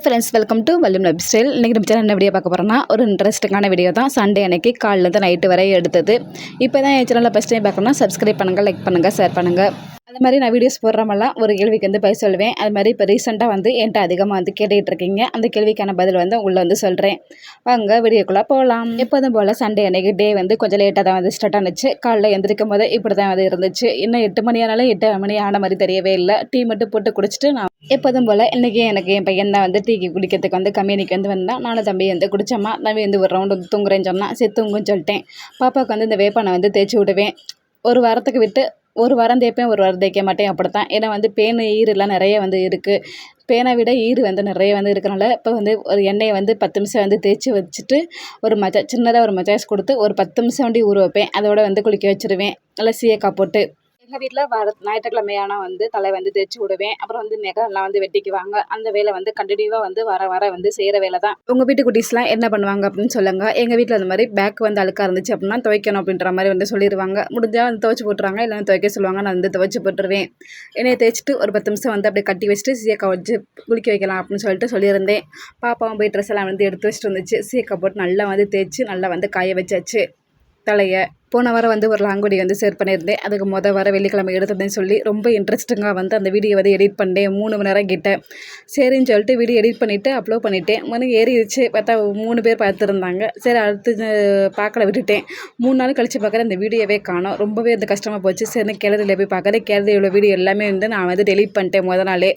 Hi friends welcome to வல்லும் life style இன்றைக்கி நம்ம சேனல் என்ன வீடியோ பார்க்க போகிறோம்னா ஒரு இன்ட்ரெஸ்டிங்கான வீடியோ தான். சண்டே அன்னைக்கு காலிலேருந்து நைட்டு வரை எடுத்தது. இப்போ தான் என் சேனலில் ஃபஸ்ட் டைம் பார்க்கணும்னா சப்ஸ்கிரைப் பண்ணுங்கள் லைக் பண்ணுங்கள் ஷேர் பண்ணுங்கள் அது மாதிரி நான் வீடியோஸ் போடுறமெல்லாம் ஒரு கேள்விக்கு வந்து பதில் சொல்லுவேன். அது மாதிரி இப்போ ரீசெண்டாக வந்து என்கிட்ட அதிகமாக வந்து கேட்டுக்கிட்டு இருக்கீங்க. அந்த கேள்விக்கான பதில் வந்து உள்ளே வந்து சொல்கிறேன் வாங்க வீடியோக்குள்ளே போகலாம் எப்போதும் போல் சண்டே அன்னைக்கு டே வந்து கொஞ்சம் லேட்டாக தான் வந்து ஸ்டார்ட் ஆனிச்சு. காலைல எந்திரிக்கும் போது இப்படி தான் வந்து இருந்துச்சு. இன்னும் எட்டு மணி ஆனாலும் எட்டு மணி ஆன மாதிரி தெரியவே இல்லை. டீ மட்டும் போட்டு குடிச்சிட்டு நான் எப்போதும் போல் இன்றைக்கி எனக்கு என் பையன் தான் வந்து டீக்கு குடிக்கிறதுக்கு வந்து கம்பெனிக்கு வந்து வந்தான். நானும் தம்பி வந்து குடித்தம்மா தம்பி வந்து ஒரு ரவுண்டு வந்து தூங்குறேன்னு சொன்னால் சரி தூங்குன்னு சொல்லிட்டேன். பாப்பாவுக்கு வந்து இந்த வேப்பானை வந்து தேய்ச்சி விடுவேன். ஒரு வாரத்துக்கு விட்டு ஒரு வாரம் தேய்ப்பேன் ஒரு வாரம் தேய்க்க மாட்டேன் அப்படித்தான். ஏன்னா வந்து பேன் ஈரெல்லாம் நிறைய வந்து இருக்குது பேனை விட ஈர் வந்து நிறைய வந்து இருக்கிறனால இப்போ வந்து ஒரு எண்ணெயை வந்து பத்து நிமிஷம் வந்து தேய்ச்சி வச்சுட்டு ஒரு மஜா சின்னதாக ஒரு மஜாஸ் கொடுத்து ஒரு பத்து நிமிஷம் வண்டி ஊற வைப்பேன். அதோட வந்து குளிக்க வச்சுருவேன். நல்லா சீயக்காய் போட்டு. எங்கள் வீட்டில் வர ஞாயிற்றுக்கிழமை ஆனால் வந்து தலை வந்து தேய்ச்சி விடுவேன். அப்புறம் வந்து நெகம்லாம் வந்து வெட்டிக்குவாங்க. அந்த வேலை வந்து கண்டினியூவாக வந்து வர வர வந்து செய்கிற வேலை தான். உங்கள் வீட்டு குட்டீஸ்லாம் என்ன பண்ணுவாங்க அப்படின்னு சொல்லுங்க. எங்கள் வீட்டில் அந்த மாதிரி பேக் வந்து அழுக்காக இருந்துச்சு அப்படின்னா துவைக்கணும் அப்படின்ற மாதிரி வந்து சொல்லிடுவாங்க முடிஞ்சால் வந்து துவைச்சு போட்டுருவாங்க. இல்லைன்னா துவைக்க சொல்லுவாங்க. நான் வந்து துவைச்சு போட்டுருவேன். என்னையை தேய்ச்சிட்டு ஒரு பத்து நிமிஷம் வந்து அப்படியே கட்டி வச்சுட்டு சீக்கா வச்சு குளிக்க வைக்கலாம் அப்படின்னு சொல்லிட்டு சொல்லியிருந்தேன். பாப்பாவும் போய் ட்ரெஸ் எல்லாம் வந்து எடுத்து வச்சுட்டு வந்துச்சு. சீக்கா போட்டு நல்லா வந்து தேய்ச்சி நல்லா வந்து காய வச்சாச்சு. தலையை போன வாரம் வந்து ஒரு லாங்குவேஜ் வந்து ஷேர் பண்ணியிருந்தேன். அதுக்கு மொதல் வாரம் வெள்ளிக்கிழமை எடுத்ததுன்னு சொல்லி ரொம்ப இன்ட்ரெஸ்டிங்காக வந்து அந்த வீடியோ வந்து எடிட் பண்ணேன் மூணு மணி நேரம் கிட்ட. சரின்னு சொல்லிட்டு வீடியோ எடிட் பண்ணிவிட்டு அப்லோட் பண்ணிவிட்டேன் மணி ஏறிடுச்சு. பார்த்தா மூணு பேர் பார்த்துருந்தாங்க. சரி அடுத்து பார்க்கல விட்டுட்டேன். மூணு நாள் கழித்து பார்க்குற இந்த வீடியோவே காணும். ரொம்பவே வந்து கஷ்டமாக போச்சு. சரி கேலரியில் போய் பார்க்குறேன். கேலரியில் வீடியோ எல்லாமே வந்து நான் வந்து டெலிட் பண்ணிட்டேன் முத நாளே.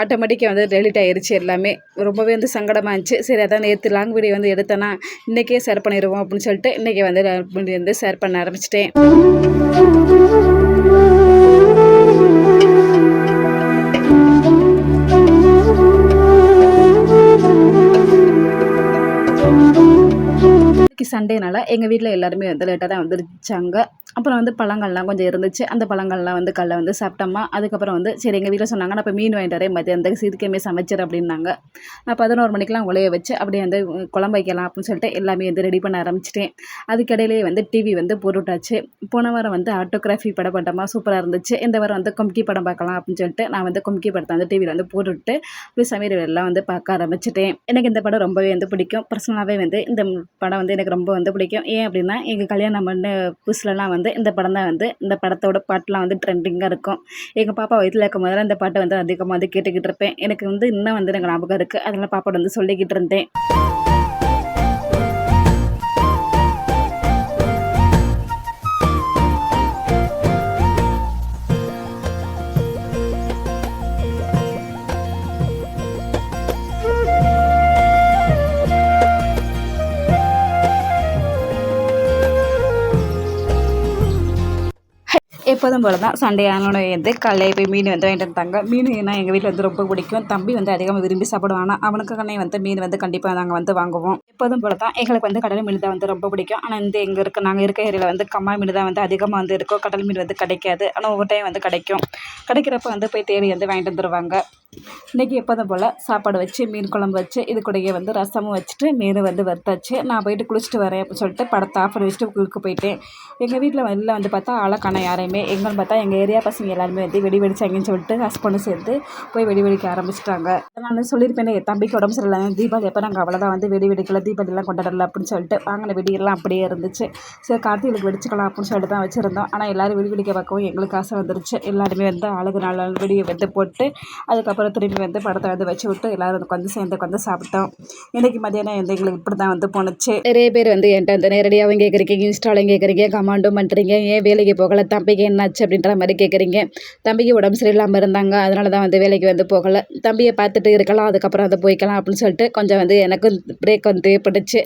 ஆட்டோமேட்டிக்காக வந்து டெலிட் ஆயிடுச்சு எல்லாமே. ரொம்பவே வந்து சங்கடமாக இருந்துச்சு. சரி அதான் நேற்று லாங் வீடியோ வந்து எடுத்தேன்னா இன்றைக்கே ஷேர் பண்ணிடுவோம் அப்படின்னு சொல்லிட்டு இன்றைக்கி வந்து வந்து ஷேர் பண்ண ஆரம்பிச்சிட்டேன். சண்டேனால எங்கள் வீட்டில் எல்லாருமே வந்து லேட்டாக தான் வந்துருச்சாங்க அப்புறம் வந்து பழங்கள்லாம் கொஞ்சம் இருந்துச்சு. அந்த பழங்கள்லாம் வந்து கல்ல வந்து சாப்பிட்டோமா. அதுக்கப்புறம் வந்து சரி எங்கள் வீட்டில் சொன்னாங்க நான் இப்போ மீன் வாங்கிட்டு வரேன். மதியானத்துக்கு சீக்கிரமே சமைச்சிரு அப்படின்னாங்க. நான் பதினோரு மணிக்கெலாம் உலைய வச்சு அப்படியே வந்து குழம்பு வைக்கலாம் அப்படின்னு சொல்லிட்டு எல்லாமே வந்து ரெடி பண்ண ஆரம்பிச்சிட்டேன். அதுக்கிடையிலேயே வந்து டிவி வந்து போட்டுவிட்டாச்சு போன வாரம் வந்து ஆட்டோகிராஃபி படம் பட்டமாக சூப்பராக இருந்துச்சு. இந்த வாரம் வந்து கும்கி படம் பார்க்கலாம் அப்படின்னு சொல்லிட்டு நான் வந்து கும்கி படத்தை வந்து டிவியில் வந்து போட்டுவிட்டு அப்படி சமையல் எல்லாம் வந்து பார்க்க ஆரம்பிச்சிட்டேன். எனக்கு இந்த படம் ரொம்பவே வந்து பிடிக்கும். பர்சனலாகவே வந்து இந்த படம் வந்து எனக்கு ரொம்ப வந்து பிடிக்கும். ஏன் அப்படின்னா எங்கள் கல்யாணம் பண்ண புதுசுலலாம் வந்து வந்து இந்த படம் தான் வந்து இந்த படத்தோட பாட்டெலாம் வந்து ட்ரெண்டிங்காக இருக்கும். எங்கள் பாப்பா வயிற்றில் இருக்கும் போதெல்லாம் இந்த பாட்டை வந்து அதிகமாக வந்து கேட்டுக்கிட்டு இருப்பேன். எனக்கு வந்து இன்னும் வந்து எனக்கு ஞாபகம் இருக்குது அதனால் பாப்பாட்ட வந்து சொல்லிக்கிட்டு இருந்தேன். எப்போதும் போல தான் சண்டே ஆனோட வந்து காலையில் போய் மீன் வந்து வாங்கிட்டு வந்தாங்க மீன் ஏன்னா எங்கள் வீட்டில் வந்து ரொம்ப பிடிக்கும். தம்பி வந்து அதிகமாக விரும்பி சாப்பிடுவானா? அவனுக்கு கண்ணே வந்து மீன் வந்து கண்டிப்பாக நாங்கள் வந்து வாங்குவோம். எப்போதும் போல தான் எங்களுக்கு வந்து கடல் மீன் தான் வந்து ரொம்ப பிடிக்கும். ஆனால் இந்த எங்கே இருக்க நாங்கள் இருக்க ஏரியாவில் வந்து கம்மா மீன் தான் வந்து அதிகமாக வந்து இருக்கும். கடல் மீன் வந்து கிடைக்காது. ஆனால் ஒவ்வொரு டைம் வந்து கிடைக்கும். கிடைக்கிறப்ப வந்து போய் தேடி வந்து வாங்கிட்டு வந்துடுவாங்க இன்றைக்கி எப்போதும் போல் சாப்பாடு வச்சு மீன் குழம்பு வச்சு இது கூடயே வந்து ரசமும் வச்சுட்டு மீன் வந்து வறுத்தாச்சு. நான் போயிட்டு குளிச்சுட்டு வரேன் அப்படின்னு சொல்லிட்டு படத்தை ஆஃப் பண்ணி வச்சுட்டு குளிக்க போயிட்டேன். எங்கள் வீட்டில் வெளில வந்து பார்த்தா ஆளக்கான யாரையுமே. எங்கன்னு பார்த்தா எங்கள் ஏரியா பசங்க எல்லாருமே வந்து வெடி வெடிச்சாங்கன்னு சொல்லிட்டு ஹஸ்பண்டும் சேர்ந்து போய் வெடி வெடிக்க ஆரம்பிச்சிட்டாங்க. நான் சொல்லியிருப்பேன் என் தம்பிக்கு உடம்பு சரியில்லை தீபாவளி எப்போ நாங்கள் அவ்வளோதான் வந்து வெடி வெடிக்கல தீபாவளிலாம் கொண்டாடல அப்படின்னு சொல்லிட்டு வாங்கின வெடியெல்லாம் அப்படியே இருந்துச்சு. சரி கார்த்திகளுக்கு வெடிச்சுக்கலாம் அப்படின்னு சொல்லிட்டு தான் வச்சுருந்தோம். ஆனால் எல்லோரும் வெடி வெடிக்க பார்க்கவும் எங்களுக்கு ஆசை வந்துருச்சு. எல்லாருமே வந்து ஆளுக்கு நாள் வெடியை வந்து போட்டு அதுக்கப்புறம் அப்புறம் திரும்பி வந்து படத்தை வந்து வச்சு விட்டு எல்லோரும் உட்காந்து சேர்ந்து உட்காந்து சாப்பிட்டோம். இன்றைக்கி மதியானம் வந்து எங்களுக்கு இப்படி தான் வந்து போணுச்சு. நிறைய பேர் வந்து என்கிட்ட வந்து நேரடியாகவும் கேட்குறீங்க இன்ஸ்டாலையும் கேட்குறீங்க கமாண்டும் பண்ணுறீங்க ஏன் வேலைக்கு போகலை தம்பிக்கு என்னாச்சு அப்படின்ற மாதிரி கேட்குறீங்க. தம்பிக்கு உடம்பு சரியில்லாமல் இருந்தாங்க அதனால தான் வந்து வேலைக்கு வந்து போகலை. தம்பியை பார்த்துட்டு இருக்கலாம் அதுக்கப்புறம் அதை போய்க்கலாம் அப்படின்னு சொல்லிட்டு கொஞ்சம் வந்து எனக்கும் பிரேக் வந்து தேவைப்பட்டுச்சு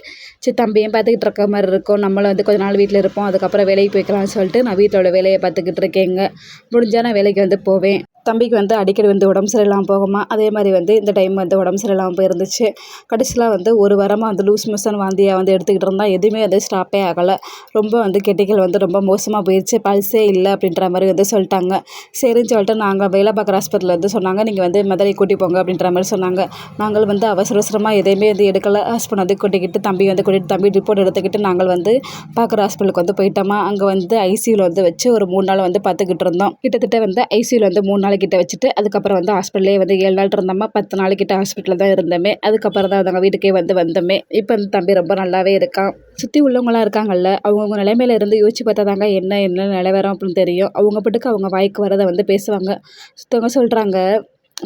சரி தம்பியும் பார்த்துக்கிட்டு இருக்க மாதிரி இருக்கும். நம்மளும் வந்து கொஞ்ச நாள் வீட்டில் இருப்போம் அதுக்கப்புறம் வேலைக்கு போய்க்கலாம்னு சொல்லிட்டு நான் வீட்டோட வேலையை பார்த்துக்கிட்டு இருக்கேங்க. முடிஞ்சால் நான் வேலைக்கு வந்து போவேன். தம்பிக்கு வந்து அடிக்கடி வந்து உடம்பு சரியில்லாமல் போகுமா அதே மாதிரி வந்து இந்த டைம் வந்து உடம்பு சரியில்லாமல் போயிருந்துச்சு. கடைசியில் வந்து ஒரு வாரமாக வந்து லூஸ் மோஷன் வாந்தியாக வந்து எடுத்துக்கிட்டு இருந்தால் எதுவுமே வந்து ஸ்டாப்பே ஆகலை. ரொம்ப வந்து கெட்டிக்கல் வந்து ரொம்ப மோசமாக போயிடுச்சு பல்ஸே இல்லை அப்படின்ற மாதிரி வந்து சொல்லிட்டாங்க. சரின்னு சொல்லிட்டு நாங்கள் வேலை பார்க்குற ஹாஸ்பிட்டலில் வந்து சொன்னாங்க நீங்கள் வந்து மதுரை கூட்டி போங்க அப்படின்ற மாதிரி சொன்னாங்க. நாங்கள் வந்து அவசர அவசரமாக எதையுமே வந்து எடுக்கலை. ஹஸ்பண்ட் வந்து கூட்டிக்கிட்டு தம்பி வந்து கூட்டிகிட்டு தம்பி ரிப்போர்ட் எடுத்துக்கிட்டு நாங்கள் வந்து பார்க்குற ஹாஸ்பிட்டலுக்கு வந்து போயிட்டோமா. அங்கே வந்து ஐசியூவில் வந்து வச்சு ஒரு மூணு நாள் வந்து பார்த்துக்கிட்டு இருந்தோம். கிட்டத்தட்ட வந்து ஐசியூவில் வந்து மூணு நாள் நாளைக்கிட்ட வச்சுட்டு அதுக்கப்புறம் வந்து ஹாஸ்பிட்டலே வந்து ஏழு நாள் இருந்தோமா பத்து நாளைக்கிட்ட ஹாஸ்பிட்டலில் தான் இருந்தோமே. அதுக்கப்புறம் தான் அவங்க வீட்டுக்கே வந்து வந்தோமே. இப்போ வந்து தம்பி ரொம்ப நல்லாவே இருக்கான். சுற்றி உள்ளவங்களாம் இருக்காங்கல்ல அவங்கவுங்க நிலைமையில இருந்து யோசிச்சு பார்த்தா தாங்க என்ன என்ன நிலவரம் அப்படின்னு தெரியும். அவங்க பாட்டுக்கு அவங்க வாய்க்கு வரதை வந்து பேசுவாங்க. சுத்தவங்க சொல்கிறாங்க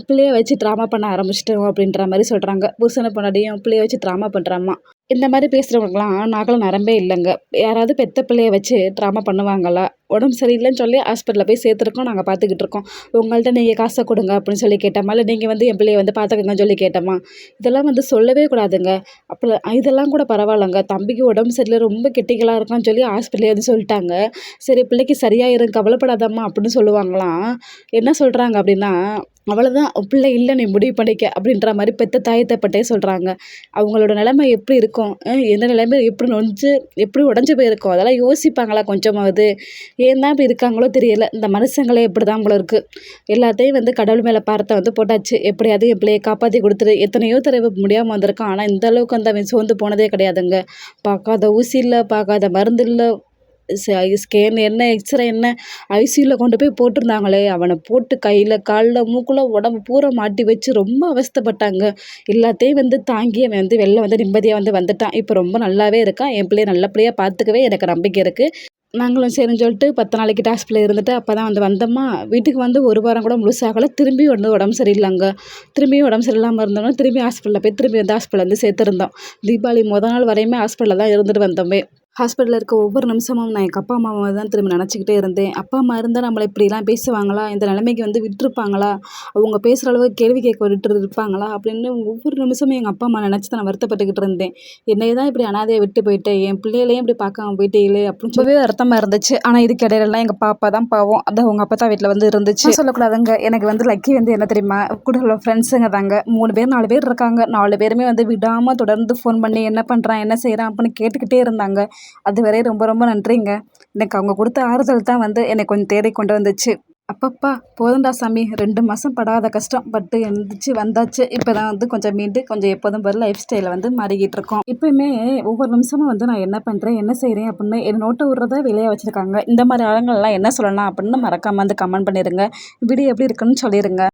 பிள்ளைய வச்சு ட்ராமா பண்ண ஆரம்பிச்சிட்டோம் அப்படின்ற மாதிரி சொல்கிறாங்க புருஷனை பொண்டாட்டியும் பிள்ளைய வச்சு ட்ராமா பண்ணுறாம்மா இந்த மாதிரி பேசுகிறவங்களாம் நாங்களும் நரம்பே இல்லைங்க. யாராவது பெத்த பிள்ளைய வச்சு ட்ராமா பண்ணுவாங்களா? உடம்பு சரியில்லைன்னு சொல்லி ஹாஸ்பிட்டலில் போய் சேர்த்துருக்கோம் நாங்கள் பார்த்துக்கிட்டு இருக்கோம். உங்கள்கிட்ட நீங்கள் காசை கொடுங்க அப்படின்னு சொல்லி கேட்டோமா? இல்லை நீங்கள் வந்து என் பிள்ளைய வந்து பார்த்துக்கங்கன்னு சொல்லி கேட்டோமா? இதெல்லாம் வந்து சொல்லவே கூடாதுங்க. அப்போ இதெல்லாம் கூட பரவாயில்லைங்க. தம்பிக்கு உடம்பு சரியில்லை ரொம்ப கெட்டிகளாக இருக்கான்னு சொல்லி ஹாஸ்பிட்டலே வந்து சொல்லிட்டாங்க. சரி பிள்ளைக்கு சரியாயிரும் கவலைப்படாதம்மா அப்படின்னு சொல்லுவாங்களாம். என்ன சொல்கிறாங்க அப்படின்னா அவ்வளோதான் பிள்ளை இல்லை நீ முடிவு பண்ணிக்க அப்படின்ற மாதிரி பெத்த தாய் தப்பட்டே சொல்கிறாங்க அவங்களோட நிலைமை எப்படி இருக்கும்? எந்த நிலைமை எப்படி நொஞ்சு எப்படி உடஞ்சி போயிருக்கும்? அதெல்லாம் யோசிப்பாங்களா கொஞ்சமாவது? ஏன் தான் இப்படி இருக்காங்களோ தெரியல. இந்த மனுஷங்களே இப்படி தான் போல இருக்குது எல்லாத்தையும் வந்து கடவுள் மேலே பாரத்தை வந்து போட்டாச்சு. எப்படியாவது என் பிள்ளையை காப்பாற்றி கொடுத்துரு. எத்தனையோ தடவை முடியாமல் வந்திருக்கான். ஆனால் இந்த அளவுக்கு வந்து அவன் சோர்ந்து போனதே கிடையாதுங்க. பார்க்காத ஊசி இல்லை பார்க்காத மருந்து இல்லை ஸ்கேன் என்ன எக்ஸ்ரே என்ன ஐசியூவில் கொண்டு போய் போட்டிருந்தாங்களே அவனை போட்டு கையில் காலில் மூக்கில் உடம்பு பூரா மாட்டி வச்சு ரொம்ப அவஸ்தைப்பட்டாங்க. எல்லாத்தையும் வந்து தாங்கி அவன் வந்து வெளில வந்து நிம்மதியாக வந்து வந்துட்டான். இப்போ ரொம்ப நல்லாவே இருக்கான் என் பிள்ளைய நல்லபடியாக பார்த்துக்கவே எனக்கு நம்பிக்கை இருக்குது நாங்களும் சரின்னு சொல்லிட்டு பத்து நாளைக்கு ஹாஸ்பிட்டலில் இருந்துட்டு அப்போ தான் வந்து வந்தோமா? வீட்டுக்கு வந்து ஒரு வாரம் கூட முழுசாகலை. திரும்பி வந்து உடம்பு சரியில்லைங்க. திரும்பியும் உடம்பு சரியில்லாமல் இருந்தோம்னா திரும்பி ஹாஸ்பிட்டலில் போய் திரும்பி வந்து ஹாஸ்பிட்டலில் வந்து சேர்த்துருந்தோம். தீபாவளி முதல் நாள் வரையுமே ஹாஸ்பிட்டலில் தான் இருந்துட்டு வந்தோமே. ஹாஸ்பிட்டலில் இருக்க ஒவ்வொரு நிமிஷமும் நான் எங்கள் அப்பா அம்மாவை தான் திரும்பி நினச்சிக்கிட்டே இருந்தேன். அப்பா அம்மா இருந்தால் நம்மளை இப்படிலாம் பேசுவாங்களா? இந்த நிலைமைக்கு வந்து விட்டுருப்பாங்களா? அவங்க பேசுகிற அளவுக்கு கேள்வி கேட்க விட்டு இருப்பாங்களா அப்படின்னு ஒவ்வொரு நிமிஷமும் எங்கள் அப்பா அம்மா நினச்சி தான் நான் வருத்தப்பட்டுக்கிட்டு இருந்தேன். என்னைய தான் இப்படி அனாதையை விட்டு போயிட்டேன் என் பிள்ளைகளையும் இப்படி பார்க்காம போயிட்டீங்களே அப்படின்னு சொல்லவே வருத்தமாக இருந்துச்சு. ஆனால் இதுக்கு இடையிலலாம் எங்கள் பாப்பா தான் பாவம். அதான் அவங்க அப்பா தான் வீட்டில் வந்து இருந்துச்சு. சொல்லக்கூடாதுங்க. எனக்கு வந்து லக்கி வந்து என்ன தெரியுமா? கூட உள்ள ஃப்ரெண்ட்ஸுங்க தாங்க. மூணு பேர் நாலு பேர் இருக்காங்க. நாலு பேருமே வந்து விடாமல் தொடர்ந்து ஃபோன் பண்ணி என்ன பண்ணுறான் என்ன செய்கிறான் அப்படின்னு கேட்டுக்கிட்டே இருந்தாங்க. அது வரை ரொம்ப ரொம்ப நன்றிங்க. எனக்கு அவங்க கொடுத்த ஆறுதல் தான் வந்து என்னை கொஞ்சம் தேடி கொண்டு வந்துச்சு. அப்பப்பா போதும்டா சாமி. ரெண்டு மாதம் படாத கஷ்டம். பட்டு எழுந்துச்சு வந்தாச்சு. இப்போ தான் வந்து கொஞ்சம் மீண்டு கொஞ்சம் எப்போதும் போல லைஃப் ஸ்டைலை வந்து மாறிக்கிட்டு இருக்கோம். இப்போயுமே ஒவ்வொரு நிமிஷமும் வந்து நான் என்ன பண்ணுறேன் என்ன செய்கிறேன் அப்படின்னு என் நோட்டை விட்றத வெளியே வச்சுருக்காங்க. இந்த மாதிரி ஆளுங்கள்லாம் என்ன சொல்லலாம் அப்படின்னு மறக்காமல் வந்து கமெண்ட் பண்ணிடுங்க வீடியோ எப்படி இருக்குன்னு சொல்லிடுங்க